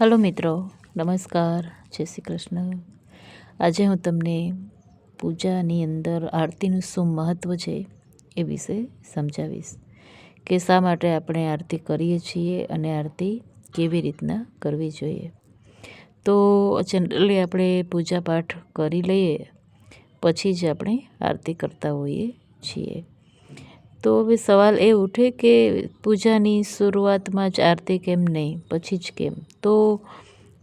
Hello મિત્રો, નમસ્કાર, જય શ્રી કૃષ્ણ. આજે હું તમને પૂજાની અંદર આરતીનું શું મહત્ત્વ છે એ વિશે સમજાવીશ કે શા માટે આપણે આરતી કરીએ છીએ અને આરતી કેવી રીતના કરવી જોઈએ. તો જનરલી આપણે પૂજા પાઠ કરી લઈએ, પછી જ આપણે આરતી કરતા હોઈએ છીએ. તો હવે સવાલ એ ઉઠે કે પૂજાની શરૂઆતમાં જ આરતી કેમ નહીં, પછી જ કેમ? તો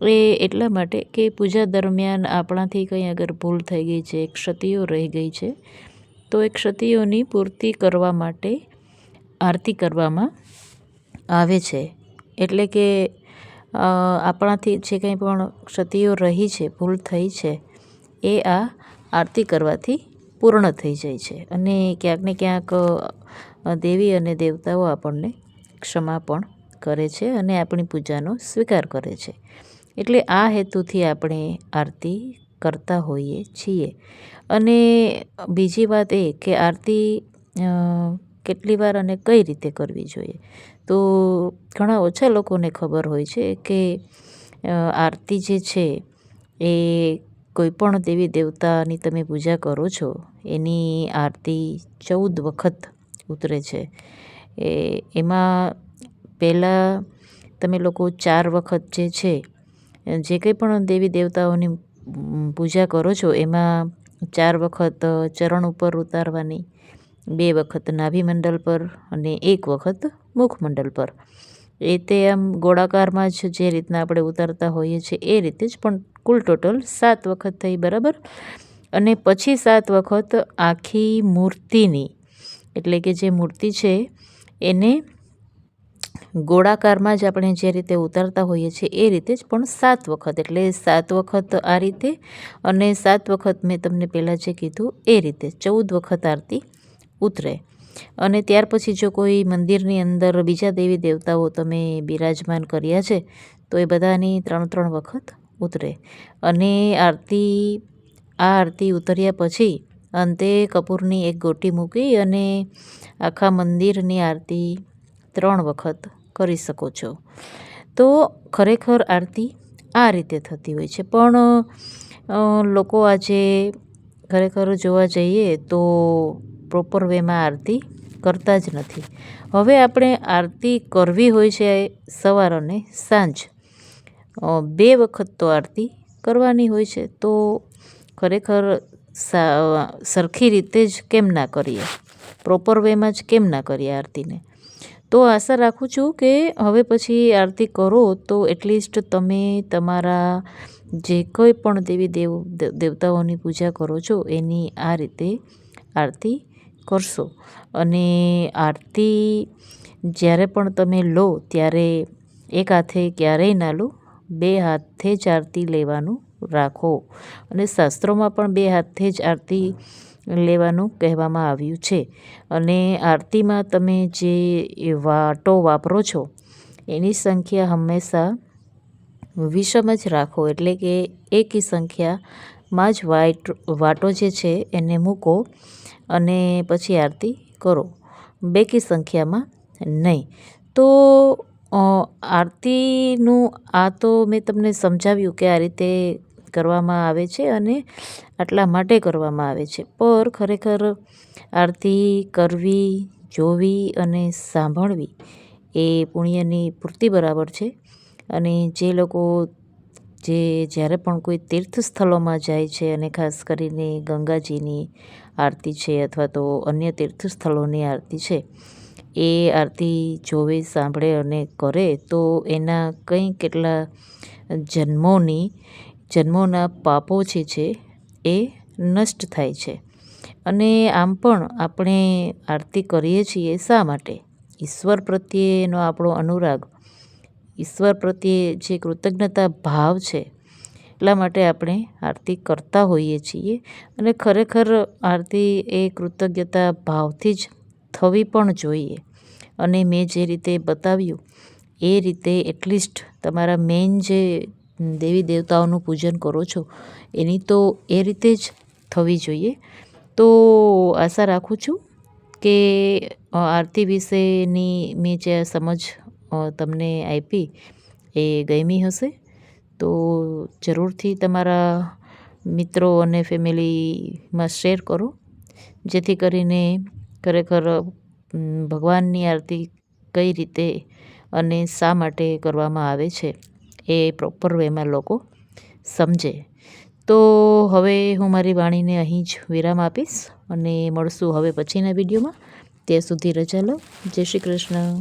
એ એટલા માટે કે પૂજા દરમિયાન આપણાથી કંઈ અગર ભૂલ થઈ ગઈ છે ક્ષતિઓ રહી ગઈ છે, તો એ ક્ષતિઓની પૂર્તિ કરવા માટે આરતી કરવામાં આવે છે. એટલે કે આપણાથી જે કંઈ પણ ક્ષતિઓ રહી છે, ભૂલ થઈ છે, એ આ આરતી કરવાથી પૂર્ણ થઈ જાય છે અને ક્યાંક ને ક્યાંક દેવી અને દેવતાઓ આપણને ક્ષમા પણ કરે છે અને આપણી પૂજાનો સ્વીકાર કરે છે. એટલે આ હેતુથી આપણે આરતી કરતા હોઈએ છીએ. અને બીજી વાત એ કે આરતી કેટલી વાર અને કઈ રીતે કરવી જોઈએ? તો ઘણા ઓછા લોકોને ખબર હોય છે કે આરતી જે છે એ કોઈ પણ દેવી દેવતાની તમે પૂજા કરો છો એની આરતી ચૌદ વખત ઉતરે છે. એ, એમાં પહેલાં તમે લોકો ચાર વખત જે છે, જે કંઈ પણ દેવી દેવતાઓની પૂજા કરો છો, એમાં ચાર વખત ચરણ ઉપર ઉતારવાની, બે વખત નાભિમંડળ પર અને એક વખત મુખમંડળ પર. એ તે આમ ગોળાકારમાં જ જે રીતના આપણે ઉતારતા હોઈએ છીએ, એ રીતે જ પણ કુલ ટોટલ સાત વખત થઈ, બરાબર? અને પછી સાત વખત આખી મૂર્તિની, એટલે કે જે મૂર્તિ છે, એને ગોળાકારમાં જ આપણે જે રીતે ઉતારતા હોઈએ છીએ, એ રીતે જ પણ સાત વખત, એટલે સાત વખત આ રીતે અને સાત વખત મેં તમને પહેલાં જે કીધું, એ રીતે ચૌદ વખત આરતી ઉતરે. અને ત્યાર પછી જો કોઈ મંદિરની અંદર બીજા દેવી દેવતાઓ તમે બિરાજમાન કર્યા છે, તો એ બધાની ત્રણ ત્રણ વખત ઉતરે. અને આરતી આ આરતી ઉતર્યા પછી અંતે કપૂરની એક ગોટી મૂકી અને આખા મંદિરની આરતી ત્રણ વખત કરી શકો છો. તો ખરેખર આરતી આ રીતે થતી હોય છે. પણ લોકો આજે ખરેખર જોવા જઈએ તો પ્રોપર વેમાં આરતી કરતા જ નથી. હવે આપણે આરતી કરવી હોય છે સવાર અને સાંજ. બે વખત તો આરતી કરવાની હોય છે. તો ખરેખર સરખી રીતે જ કેમ ના કરીએ? પ્રોપર વેમાં જ કેમ ના કરીએ આરતીને? તો આશા રાખું છું કે હવે પછી આરતી કરો તો એટલીસ્ટ તમે તમારા જે કોઈ પણ દેવી દેવ દેવતાઓની પૂજા કરો છો એની આ રીતે આરતી કરશો. અને આરતી જ્યારે પણ તમે લો ત્યારે એક હાથે ક્યારેય ના લો, બે હાથે જ આરતી લેવાનું રાખો. અને શાસ્ત્રોમાં પણ બે હાથે જ આરતી લેવાનું કહેવામાં આવ્યું છે. અને આરતીમાં તમે જે વાટો વાપરો છો, એની સંખ્યા હંમેશા વિષમ જ રાખો. એટલે કે એકી સંખ્યામાં જ વાઇટ, વાટો જે છે એને મૂકો અને પછી આરતી કરો. બેકી સંખ્યામાં નહીં. તો આરતીનું આ તો મેં તમને સમજાવ્યું કે આ રીતે કરવામાં આવે છે અને આટલા માટે કરવામાં આવે છે. પર ખરેખર આરતી કરવી, જોવી અને સાંભળવી એ પુણ્યની પૂર્તિ બરાબર છે. અને જે લોકો જે જ્યારે પણ કોઈ તીર્થ સ્થળોમાં જાય છે અને ખાસ કરીને ગંગાજીની આરતી છે અથવા તો અન્ય તીર્થ સ્થળોની આરતી છે, એ આરતી જોવે, સાંભળે અને કરે તો એના કંઈ કેટલા જન્મોની જન્મોના પાપો જે છે એ નષ્ટ થાય છે. અને આમ પણ આપણે આરતી કરીએ છીએ શા માટે? ઈશ્વર પ્રત્યેનો આપણો અનુરાગ, ઈશ્વર પ્રત્યે જે કૃતજ્ઞતા ભાવ છે, એટલા માટે આપણે આરતી કરતા હોઈએ છીએ. અને ખરેખર આરતી એ કૃતજ્ઞતા ભાવથી જ થવી પણ જોઈએ. અને મેં જે રીતે બતાવ્યું, એ રીતે એટલીસ્ટ તમારા મેઇન જે દેવી દેવતાઓનું પૂજન કરો છો, એની તો એ રીતે જ થવી જોઈએ. તો આશા રાખું છું કે આરતી વિશેની મેં જે સમજ તમને આપી એ ગમી હશે. તો જરૂરથી તમારા મિત્રો અને ફેમિલીમાં શેર કરો, જેથી કરીને ખરેખર ભગવાનની આરતી કઈ રીતે અને શા માટે કરવામાં આવે છે. એ પ્રોપર વેમાં લોકો સમજે. તો હવે હું મારી વાણીને અહીં જ વિરામ આપીશ અને મળશું હવે પછીના વિડીયોમાં. ત્યાં સુધી રજા લો. જય શ્રી કૃષ્ણ.